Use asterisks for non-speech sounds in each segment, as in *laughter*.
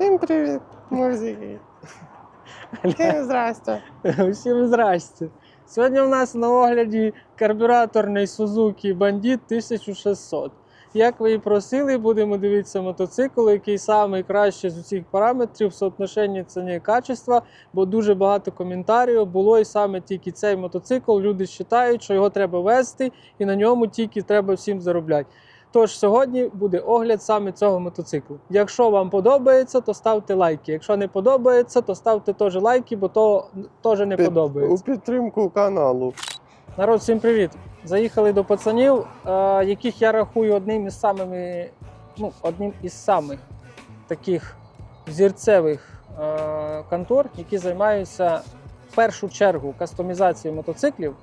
Всім привіт, музики. Всім здрасте. Всім здрасте. Сьогодні у нас на огляді карбюраторний Suzuki Bandit 1600. Як ви і просили, будемо дивитися мотоцикл, який найкращий з усіх параметрів в соотношенні ціни і качества, бо дуже багато коментарів було і саме тільки цей мотоцикл. Люди вважають, що його треба вести і на ньому тільки треба всім заробляти. Тож сьогодні буде огляд саме цього мотоциклу. Якщо вам подобається, то ставте лайки. Якщо не подобається, то ставте теж лайки, бо то теж не Під- подобається. У підтримку каналу. Народ, всім привіт! Заїхали до пацанів, е, яких я рахую одним із самими, ну, одним із самих таких зірцевих е, контор, які займаються в першу чергу кастомізацією мотоциклів.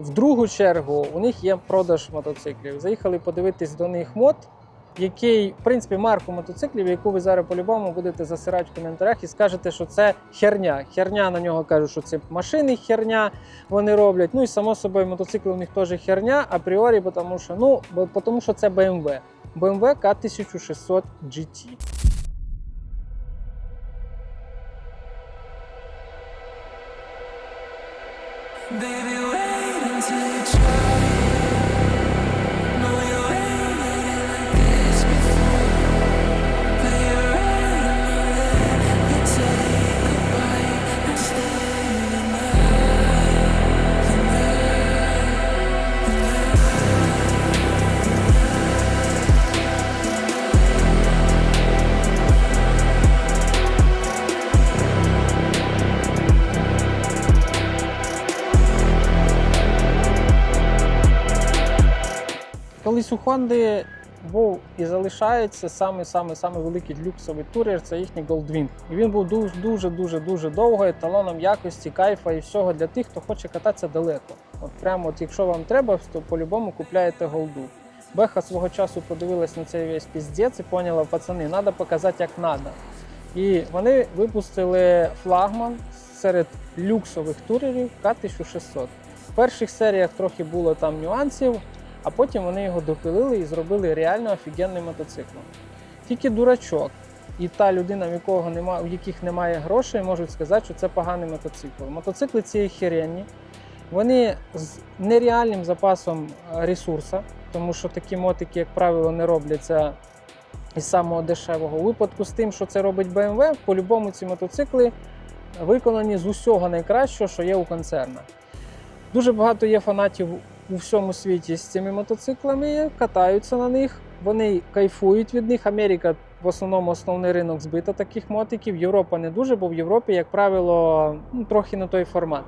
В другу чергу у них є продаж мотоциклів. Заїхали подивитись до них мод, який, в принципі, марку мотоциклів, яку ви зараз по-любому будете засирати в коментарях і скажете, що це херня. Херня на нього кажуть, що це машини херня вони роблять. Ну і само собою мотоцикли у них теж херня апріорі, тому що, ну, тому що це BMW. BMW K1600 GT. Baby, Колись у Honda був і залишається самий самий самий великий люксовий турер це їхній Goldwing. І він був дуже дуже дуже дуже довго еталоном якості, кайфа і всього для тих, хто хоче кататися далеко. От прямо, от якщо вам треба, то по-любому купляєте голду. Беха свого часу подивилась на цей весь піздець і поняла, пацани, треба показати, як треба. І вони випустили флагман серед люксових турерів К1600. В перших серіях трохи було там нюансів, а потім вони його допилили і зробили реально офігенним мотоциклом. Тільки дурачок і та людина, в якого нема, у яких немає грошей, можуть сказати, що це поганий мотоцикл. Мотоцикли ці херенні, вони з нереальним запасом е, ресурсу, тому що такі мотики, як правило, не робляться із самого дешевого. У випадку з тим, що це робить BMW, по-любому ці мотоцикли виконані з усього найкращого, що є у концерна. Дуже багато є фанатів у всьому світі з цими мотоциклами, катаються на них, вони кайфують від них. Америка в основному основний ринок збита таких мотиків. Європа не дуже, бо в Європі, як правило, ну, трохи не той формат.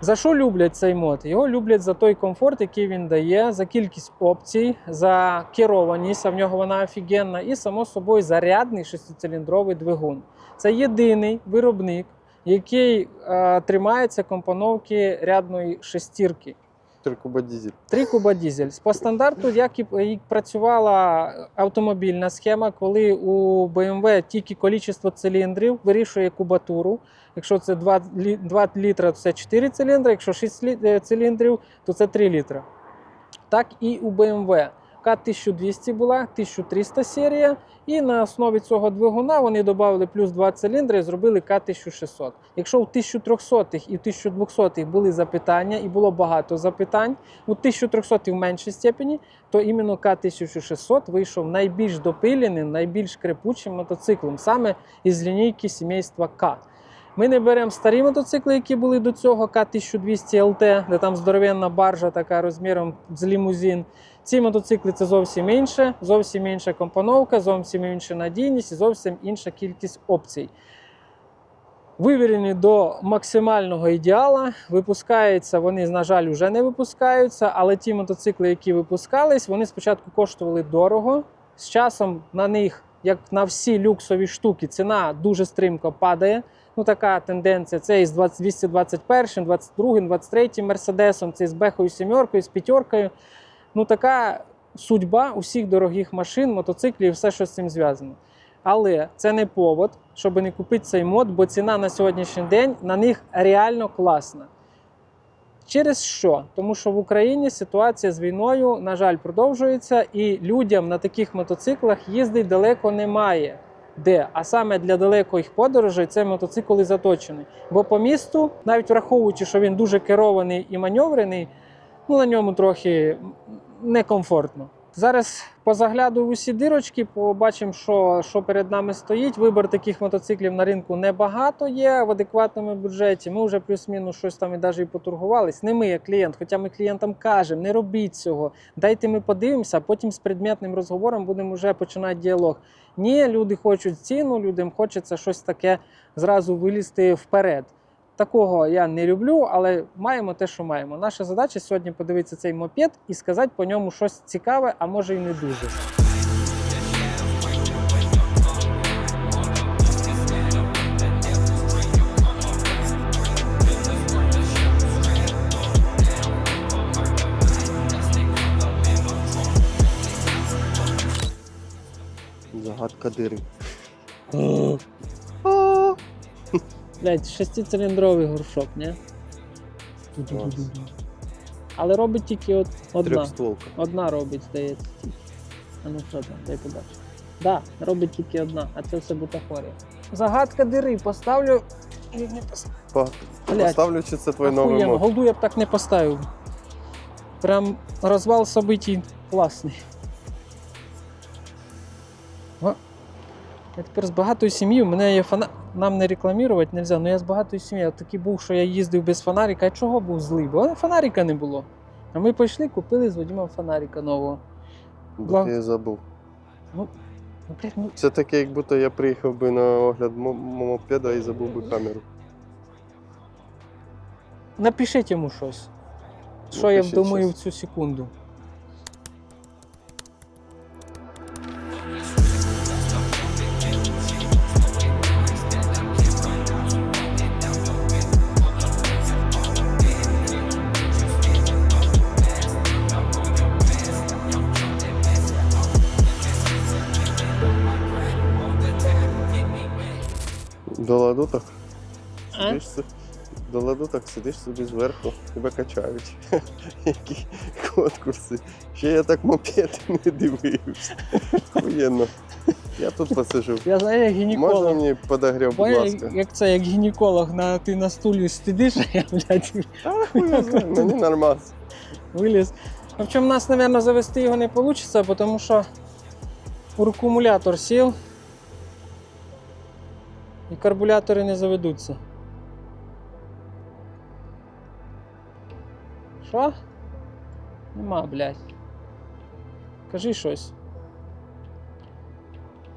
За що люблять цей мод? Його люблять за той комфорт, який він дає, за кількість опцій, за керованість, а в нього вона офігенна, і само собою зарядний шестициліндровий двигун. Це єдиний виробник, який е, тримається компоновки рядної шестірки. Три куба дізель. Три куба дізель. По стандарту, як і працювала автомобільна схема, коли у BMW тільки кількість циліндрів вирішує кубатуру. Якщо це 2, 2 літра, то це 4 циліндри, якщо 6 лі- е, циліндрів, то це 3 літра. Так і у BMW. К1200 була, 1300 серія, і на основі цього двигуна вони додали плюс 2 циліндри і зробили К1600. Якщо у 1300 і в 1200 були запитання, і було багато запитань, у 1300 в меншій степені, то іменно К1600 вийшов найбільш допиленим, найбільш крепучим мотоциклом, саме із лінійки сімейства К. Ми не беремо старі мотоцикли, які були до цього, К1200 LT, де там здоровенна баржа така розміром з лімузин. Ці мотоцикли це зовсім інше, зовсім інша компоновка, зовсім інша надійність і зовсім інша кількість опцій. Вивірені до максимального ідеала. Випускаються, вони, на жаль, вже не випускаються, але ті мотоцикли, які випускались, вони спочатку коштували дорого. З часом на них, як на всі люксові штуки, ціна дуже стрімко падає. Ну, така тенденція. Це із 221, 22, 23 мерседесом, це з бехою сімеркою, з п'ятеркою. Ну, така судьба усіх дорогих машин, мотоциклів і все, що з цим зв'язано. Але це не повод, щоб не купити цей мод, бо ціна на сьогоднішній день на них реально класна. Через що? Тому що в Україні ситуація з війною, на жаль, продовжується, і людям на таких мотоциклах їздить далеко немає. Де. А саме для далеких подорожей цей мотоцикл і заточений. Бо по місту, навіть враховуючи, що він дуже керований і маневрений, ну на ньому трохи некомфортно. Зараз позаглядую в усі дирочки, побачимо, що, що перед нами стоїть. Вибір таких мотоциклів на ринку небагато є в адекватному бюджеті. Ми вже плюс-мінус щось там і навіть і поторгувались. Не ми, як клієнт, хоча ми клієнтам кажемо, не робіть цього. Дайте ми подивимося, а потім з предметним розговором будемо вже починати діалог. Ні, люди хочуть ціну, людям хочеться щось таке зразу вилізти вперед. Такого я не люблю, але маємо те, що маємо. Наша задача сьогодні подивитися цей мопед і сказати по ньому щось цікаве, а може і не дуже. Загадка дири. Блять, шестициліндровий горшок, ні? Але робить тільки от одна. Одна робить, здається. А ну що там, дай побачу. Да, робить тільки одна, а це все бутафорія. Загадка дири, поставлю. і не По- Блядь. Поставлю, чи це твій новий мод. голду я б так не поставив. Прям розвал событий класний. О, Я тепер з багатої сім'ї, у мене є фана... Нам не рекламувати не можна, але я з багатої сім'ї. Такий був, що я їздив без фонарика. А чого був злий? Бо фонарика не було. А ми пішли, купили з Вадимом фонарика нового. Бо ти забув. Ну, блядь, ну, Це таке, як будто я приїхав би на огляд мо- мопеда і забув би камеру. напишіть йому щось. Що я Напишіть вдумаю в цю секунду. Так сидиш собі зверху, тебе качають. *laughs* Які конкурси. Ще я так мопед *laughs* не дивився. Охуєнно. Я тут посижу. Я знаю, як гінеколог. Можна мені подогрів, будь ласка? як це, як гінеколог, на, ти на стулі сидиш, а я, блядь, А, його знає, *laughs* мені нормально. виліз. Ну, в чому нас, мабуть, завести його не вийде, тому що акумулятор сів і карбулятори не заведуться. Що? Нема, блядь. Кажи щось.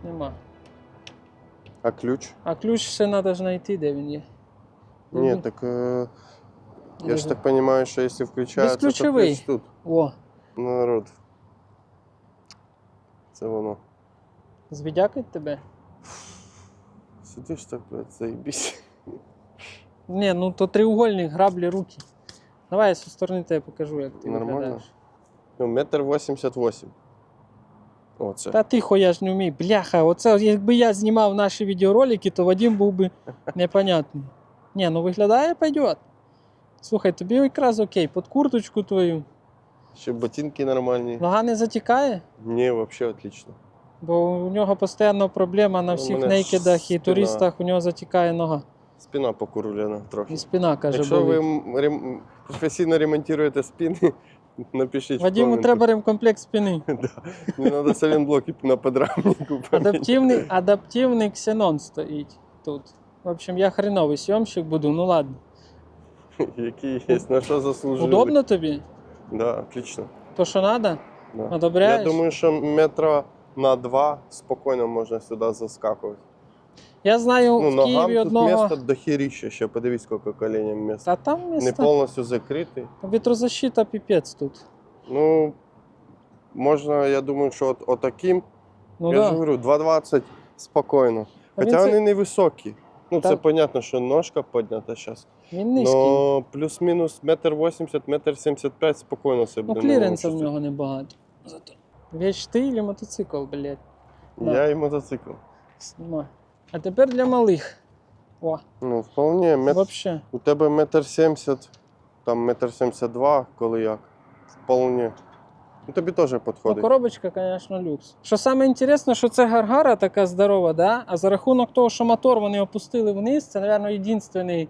Нема. А ключ? А ключ ще треба знайти, де він є. Ні, так е, я ж так розумію, що якщо включається, то ключ тут. О, Ну, народ. Це воно. звідякать тебе. Сидиш так, блядь, заїбісь. Ні, ну то треугольник, граблі, руки. Давай я зі сторони тебе покажу, як ти Нормально? виглядаєш. Ну, метр вісімдесят вісім. Оце. Та тихо, я ж не вмію. Бляха, оце якби я знімав наші відеоролики, то Вадим був би *laughs* непонятний. Ні, ну виглядає, пойдет. Слухай, тобі якраз окей, під курточку твою. Ще ботинки нормальні. Нога не затікає, Ні, взагалі отлично. бо у нього постійно проблема на У всіх мене нейкедах і спина. туристах у нього затікає нога. Спина покурулена трохи. І спина каже, Якщо ви болить. рем- професійно ремонтуєте спини, *laughs* напишіть. в Вадиму коменти. треба ремкомплект спини. *laughs* Да. Не треба саленблоки на подрамнику. Адаптивний, адаптивний ксенон стоїть тут. В общем, я хреновий сйомщик буду, ну ладно. *laughs* Які є, на що заслужили. Удобно тобі? Да, отлично. То, що треба? Да. Одобряєш? Я думаю, що метра на два спокійно можна сюди заскакувати. Я знаю Ну, в ногам Києві тут одного. місто дохеріще ще. Подивись, скільки коленям місця. Та там місто. Не повністю закритий. Вітрозащита піпець тут. Ну, можна, я думаю, що от, отаким, Ну я ж говорю, 2,20 спокійно. А він Хоча це- вони не високі. Ну, Та- це понятно, що ножка піднята зараз. Він низький. Но плюс-мінус метр 80, метр 75 спокійно себе ну, кліренса в нього небагато. Зато. Віч ти чи мотоцикл, блядь. да. Я і мотоцикл. Знімай. А тепер для малих. О, Ну, вполне. Мет... вообще. У тебе метр 70, там метр 72, коли як. Вполне. Ну, Тобі теж Ну, підходить. коробочка, звісно, люкс. Що саме інтересне, що це гаргара така здорова, да? а за рахунок того, що мотор вони опустили вниз, це, мабуть, єдиний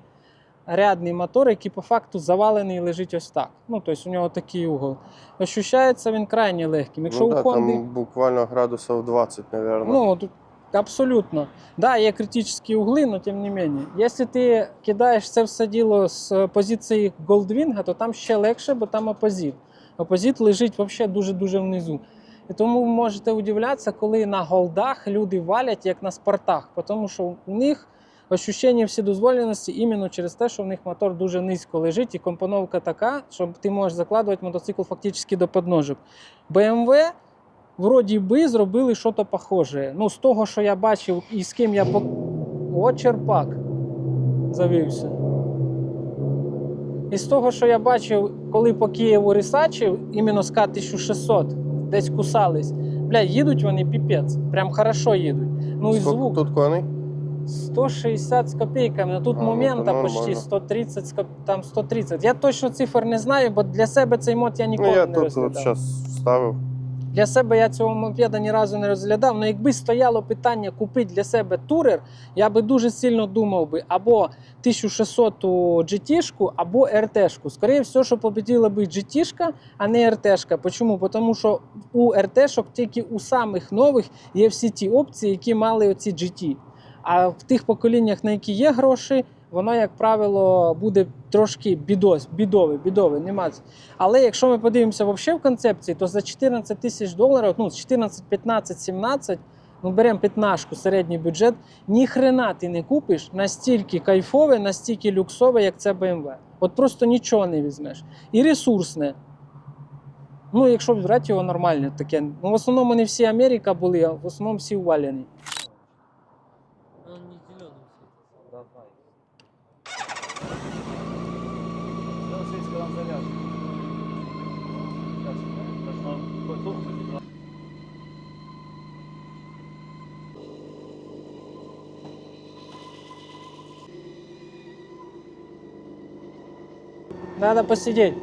рядний мотор, який по факту завалений і лежить ось так. Ну, тобто у нього такий угол. Ощущається він крайне легким. Якщо ну, у да, Honda... там буквально градусів 20, мабуть. Ну, абсолютно. Да, є критичні угли, але тим не менше. Якщо ти кидаєш це все діло з позиції Goldwing, то там ще легше, бо там опозит. Опозит лежить взагалі дуже-дуже внизу. І тому ви можете удивлятися, коли на голдах люди валять, як на спортах, тому що у них ощущення вседозволеності іменно через те, що в них мотор дуже низько лежить, і компоновка така, що ти можеш закладувати мотоцикл фактично до подножок. BMW вроді би зробили щось похоже. Ну, з того, що я бачив і з ким я по. О, черпак завівся. І з того, що я бачив, коли по Києву рисачив, іменно з К-1600, десь кусались. Бля, їдуть вони піпець. Прям хорошо їдуть. Ну і звук. тут коней? 160 з копійками. Ну, Тут А, ну, момента то почти нормально. 130, з коп- там 130. Я точно цифр не знаю, бо для себе цей мод я ніколи Ну, я не тут розглядав. зараз вставив. Для себе я цього мопеда ні разу не розглядав. але якби стояло питання купити для себе турер, я би дуже сильно думав би або 1600 GT-шку, або RT-шку. Скоріше всього, що победила би GT-шка, а не RT-шка. Чому? Тому що у RT-шок тільки у самих нових є всі ті опції, які мали оці GT. А в тих поколіннях, на які є гроші, воно, як правило, буде трошки бідос, бідове, бідове, нема. Але якщо ми подивимося взагалі в концепції, то за 14 тисяч доларів, ну 14, 15, 17, ну беремо 15 середній бюджет, ні хрена ти не купиш настільки кайфове, настільки люксове, як це BMW. От просто нічого не візьмеш. І ресурсне. Ну, якщо брати його нормальне таке. Ну, в основному не всі Америка були, а в основному всі увалені. Надо посидеть.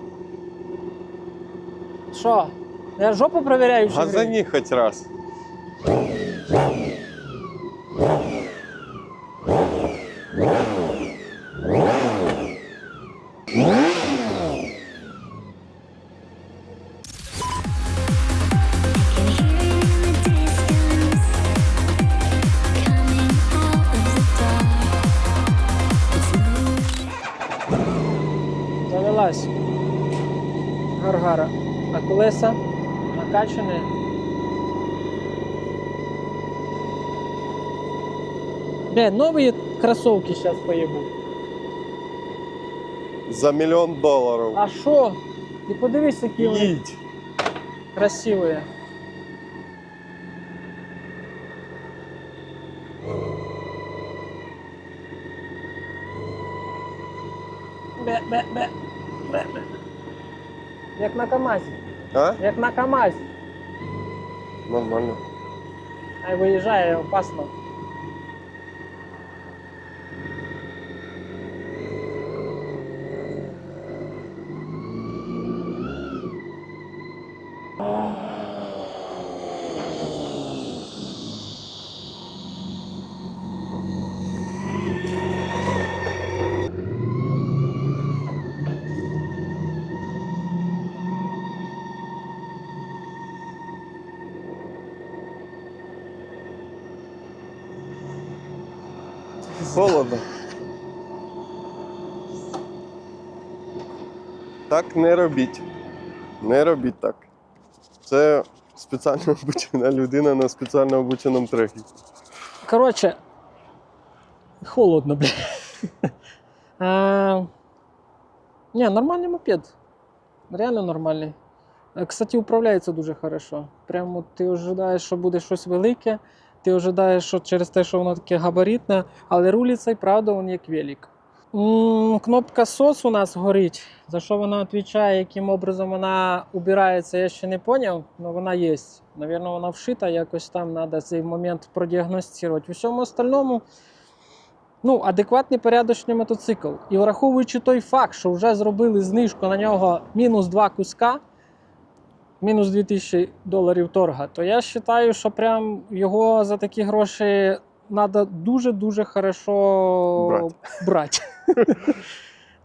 Що? Я жопу проверяю А за них хоч раз. Гаргара. А колеса накачані. Бля, нові кросовки зараз поїбу. За мільйон доларів. А що? Ти подивись, які вони Їдь. красиві. Як на КАМАЗі. А? Як на КАМАЗі. Нормально. Ай виїжджає опасно. Холодно. Так не робіть. Не робіть так. Це спеціально обучена людина на спеціально обученому трекі. Коротше, холодно, бля. Ні, нормальний мопед. Реально нормальний. Е, Кстати, управляється дуже хорошо. Прямо ти ожидаєш, що буде щось велике, ти ожидаєш, що через те, що воно таке габаритне, але рулиться і правда він як велик. Кнопка SOS у нас горить. За що вона відповідає, яким образом вона убирається, я ще не зрозумів, але вона є. Навірно, вона вшита, якось там треба цей момент продіагностувати. У всьому остальному ну, адекватний порядочний мотоцикл. І враховуючи той факт, що вже зробили знижку на нього мінус два куска, мінус 2000 доларів торга, то я вважаю, що прям його за такі гроші треба дуже-дуже хорошо Брати. *laughs*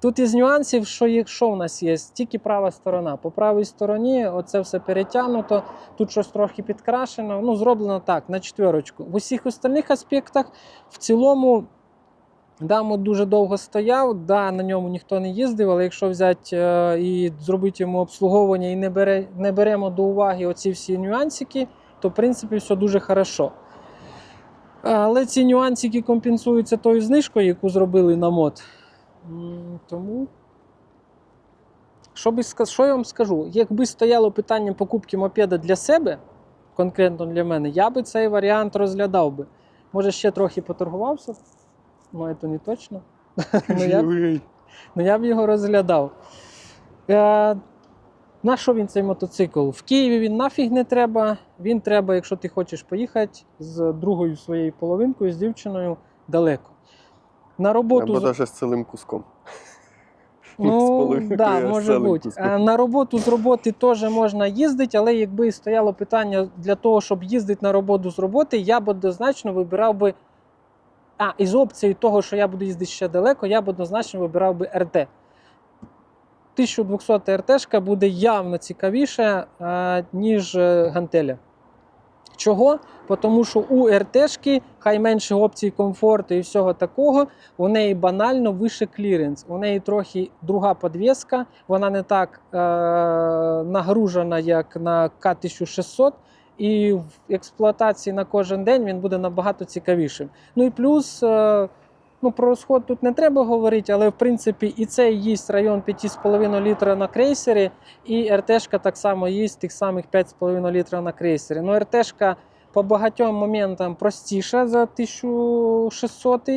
Тут із нюансів, що якщо в нас є тільки права сторона. По правій стороні оце все перетягнуто, тут щось трохи підкрашено. Ну, зроблено так, на четверочку. В усіх остальних аспектах в цілому. Да, мод дуже довго стояв, да, на ньому ніхто не їздив, але якщо взяти е, і зробити йому обслуговування і не, бере, не беремо до уваги оці всі нюансики, то в принципі все дуже хорошо. Але ці нюансики компенсуються тою знижкою, яку зробили на мод. Тому. Що, би, що я вам скажу? Якби стояло питання покупки мопеда для себе, конкретно для мене, я би цей варіант розглядав би. Може, ще трохи поторгувався, ну це не точно. ну, я, ну, я б його розглядав. Е, на що він цей мотоцикл? В Києві він нафіг не треба. Він треба, якщо ти хочеш поїхати з другою своєю половинкою, з дівчиною далеко. На роботу Або навіть з цілим куском. Ну, да, може бути. на роботу з роботи теж можна їздити, але якби стояло питання для того, щоб їздити на роботу з роботи, я б однозначно вибирав би. А, із опцією того, що я буду їздити ще далеко, я б однозначно вибирав би РТ. 1200 РТшка буде явно цікавіше, е, ніж е, гантеля. Чого? Тому що у РТшки хай менше опцій комфорту і всього такого, у неї банально вище кліренс. У неї трохи друга підвіска, вона не так е, нагружена, як на К1600. І в експлуатації на кожен день він буде набагато цікавішим. Ну і плюс, е, ну про розход тут не треба говорити, але в принципі і цей їсть район 5,5 літра на крейсері, і РТшка так само їсть тих самих 5,5 літра на крейсері. Ну, РТшка по багатьом моментам простіша за 1600,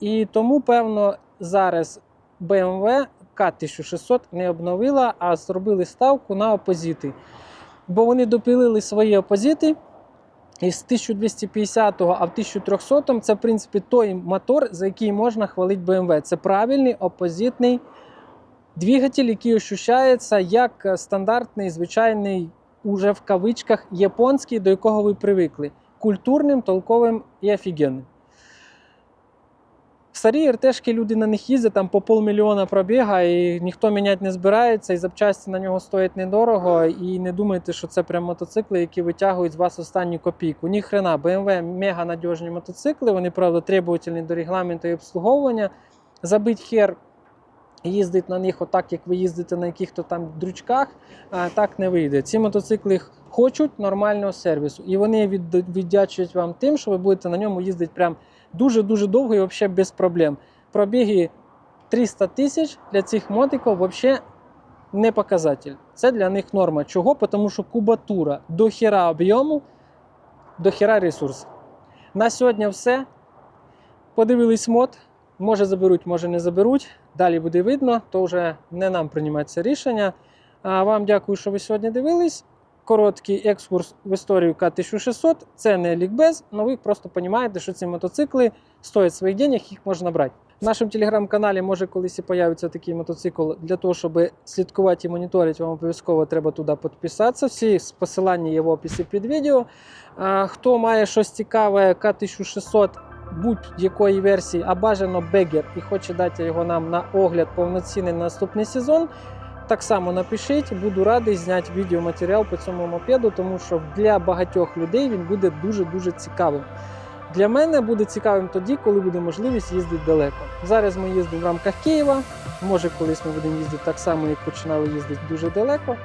і тому, певно, зараз BMW К1600 не обновила, а зробили ставку на опозити. Бо вони допилили свої опозити. Із 1250 а в 1300 це, в принципі, той мотор, за який можна хвалити BMW. Це правильний опозитний двигатель, який ощущається як стандартний, звичайний, уже в кавичках японський, до якого ви привикли. Культурним, толковим і офігенним. Старі РТшки люди на них їздять там по полмільйона пробіга, і ніхто міняти не збирається, і запчасті на нього стоять недорого. І не думайте, що це прям мотоцикли, які витягують з вас останню копійку. Ні хрена, BMW мега надіжні мотоцикли, вони, правда, требовательні до регламенту і обслуговування. Забить хер їздить на них отак, як ви їздите на яких-то там дрючках, так не вийде. Ці мотоцикли хочуть нормального сервісу, і вони від- віддячують вам тим, що ви будете на ньому їздити прям дуже-дуже довго і взагалі без проблем. Пробіги 300 тисяч для цих мотиків взагалі не показатель. Це для них норма. Чого? Тому що кубатура до хіра об'єму, до хіра ресурсу. На сьогодні все. Подивились мод. Може заберуть, може не заберуть. Далі буде видно, то вже не нам приймати це рішення. А вам дякую, що ви сьогодні дивились. Короткий екскурс в історію К1600. Це не лікбез, але ви просто розумієте, що ці мотоцикли стоять своїх денег, їх можна брати. В нашому телеграм-каналі може колись і появиться такий мотоцикл. Для того, щоб слідкувати і моніторити, вам обов'язково треба туди підписатися. Всі посилання є в описі під відео. Хто має щось цікаве, К1600 будь-якої версії, а бажано бегер, і хоче дати його нам на огляд повноцінний на наступний сезон. Так само напишіть, буду радий зняти відеоматеріал по цьому мопеду, тому що для багатьох людей він буде дуже-дуже цікавим. Для мене буде цікавим тоді, коли буде можливість їздити далеко. Зараз ми їздимо в рамках Києва. Може, колись ми будемо їздити так само, як починали їздити дуже далеко.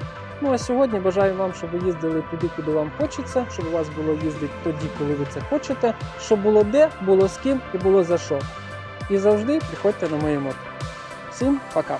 Ну а сьогодні бажаю вам, щоб ви їздили туди, куди вам хочеться, щоб у вас було їздити тоді, коли ви це хочете, щоб було де, було з ким і було за що. І завжди приходьте на моє мото. Всім пока!